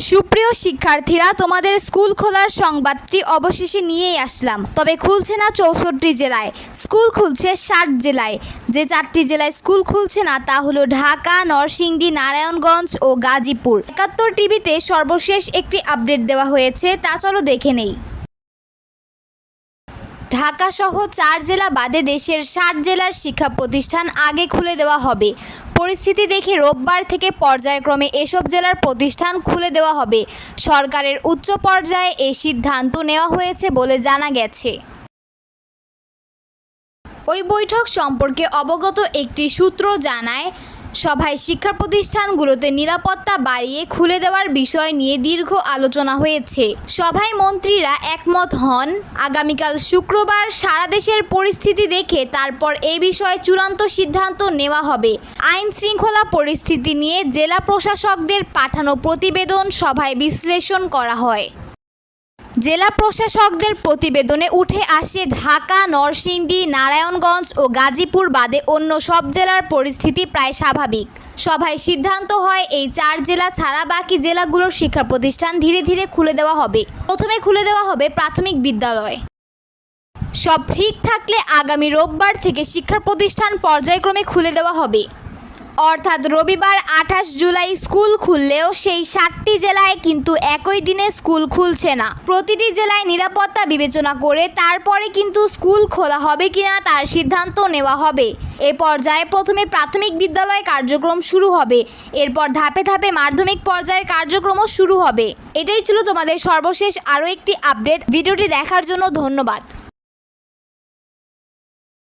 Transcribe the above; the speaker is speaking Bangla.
সুপ্রিয় শিক্ষার্থীরা, তোমাদের স্কুল খোলার সংবাদটি অবশেষে নিয়েই আসলাম। তবে খুলছে না চৌষট্টি জেলায়। স্কুল খুলছে ষাট জেলায়। যে চারটি জেলায় স্কুল খুলছে না, তা হলো ঢাকা, নরসিংদী, নারায়ণগঞ্জ ও গাজীপুর। একাত্তর টিভিতে সর্বশেষ একটি আপডেট দেওয়া হয়েছে, তা চলো দেখে নেই। ঢাকা সহ চার জেলা বাদে দেশের ষাট জেলার শিক্ষা প্রতিষ্ঠান আগে খুলে দেওয়া হবে। পরিস্থিতি দেখে রোববার থেকে পর্যায়ক্রমে এসব জেলার প্রতিষ্ঠান খুলে দেওয়া হবে। সরকারের উচ্চ পর্যায়ে এই সিদ্ধান্ত নেওয়া হয়েছে বলে জানা গেছে। ওই বৈঠক সম্পর্কে অবগত একটি সূত্র জানায় সভায় শিক্ষা প্রতিষ্ঠানগুলোতে নিরাপত্তা বাড়িয়ে খুলে দেওয়ার বিষয় নিয়ে দীর্ঘ আলোচনা হয়েছে। সভায় মন্ত্রীরা একমত হন, আগামীকাল শুক্রবার সারা দেশের পরিস্থিতি দেখে তারপর এই বিষয়ে চূড়ান্ত সিদ্ধান্ত নেওয়া হবে। আইন শৃঙ্খলা পরিস্থিতি নিয়ে জেলা প্রশাসকদের পাঠানো প্রতিবেদন সভায় বিশ্লেষণ করা হয়। জেলা প্রশাসকদের প্রতিবেদনে উঠে আসে ঢাকা, নরসিংদী, নারায়ণগঞ্জ ও গাজীপুর বাদে অন্য সব জেলার পরিস্থিতি প্রায় স্বাভাবিক। সভায় সিদ্ধান্ত হয়, এই চার জেলা ছাড়া বাকি জেলাগুলোর শিক্ষা প্রতিষ্ঠান ধীরে ধীরে খুলে দেওয়া হবে। প্রথমে খুলে দেওয়া হবে প্রাথমিক বিদ্যালয়। সব ঠিক থাকলে আগামী রোববার থেকে শিক্ষা প্রতিষ্ঠান পর্যায়ক্রমে খুলে দেওয়া হবে। অর্থাৎ রবিবার আঠাশ জুলাই স্কুল খুললেও সেই সাতটি জেলায় কিন্তু একই দিনে স্কুল খুলছে না। প্রতিটি জেলায় নিরাপত্তা বিবেচনা করে তারপরে কিন্তু স্কুল খোলা হবে কিনা তার সিদ্ধান্ত নেওয়া হবে। এ পর্যায়ে প্রথমে প্রাথমিক বিদ্যালয় কার্যক্রম শুরু হবে। এরপর ধাপে ধাপে মাধ্যমিক পর্যায়ের কার্যক্রমও শুরু হবে। এটাই ছিল তোমাদের সর্বশেষ আরও একটি আপডেট। ভিডিওটি দেখার জন্য ধন্যবাদ।